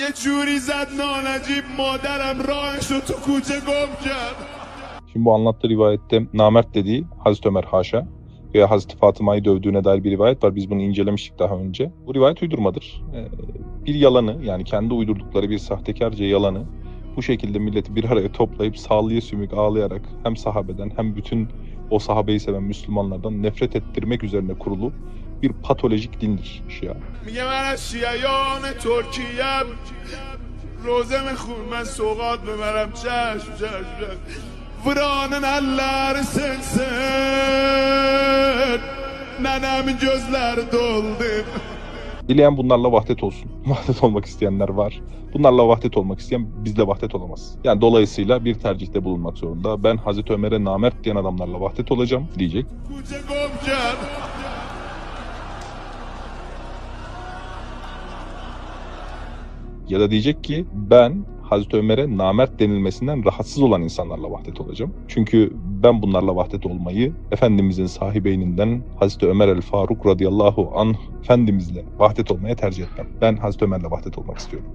یه جوری زد نانجیب مادرم راهشو تو کوچه گم کرد Şimdi bu anlattığı rivayette namert dediği Hazreti Ömer haşa veya Hazreti Fatıma'yı dövdüğüne dair bir rivayet var. Biz bunu incelemiştik daha önce. Bu rivayet uydurmadır. Ee, Bir yalanı yani kendi uydurdukları bir sahtekarca yalanı bu şekilde milleti bir araya toplayıp sağlıya sümük ağlayarak hem sahabeden hem bütün o sahabeyi seven Müslümanlardan nefret ettirmek üzerine kurulu bir patolojik dindir Şia. میگه من از شیعیان ترکیم روزه میخون من سوقات ببرم چشم چشم چشم Vuranın elleri sensin Nenemin gözleri doldu Dileyen bunlarla vahdet olsun. Vahdet olmak isteyenler var. Bunlarla vahdet olmak isteyen bizle vahdet olamaz. Yani dolayısıyla bir tercihte bulunmak zorunda. Ben Hazreti Ömer'e namert diyen adamlarla vahdet olacağım diyecek. Ya da diyecek ki ben Hazreti Ömer'e namert denilmesinden rahatsız olan insanlarla vahdet olacağım. Çünkü ben bunlarla vahdet olmayı, Efendimizin sahibeyninden Hazreti Ömer el-Faruk radıyallahu anh Efendimizle vahdet olmaya tercih etmem. Ben Hazreti Ömer'le vahdet olmak istiyorum.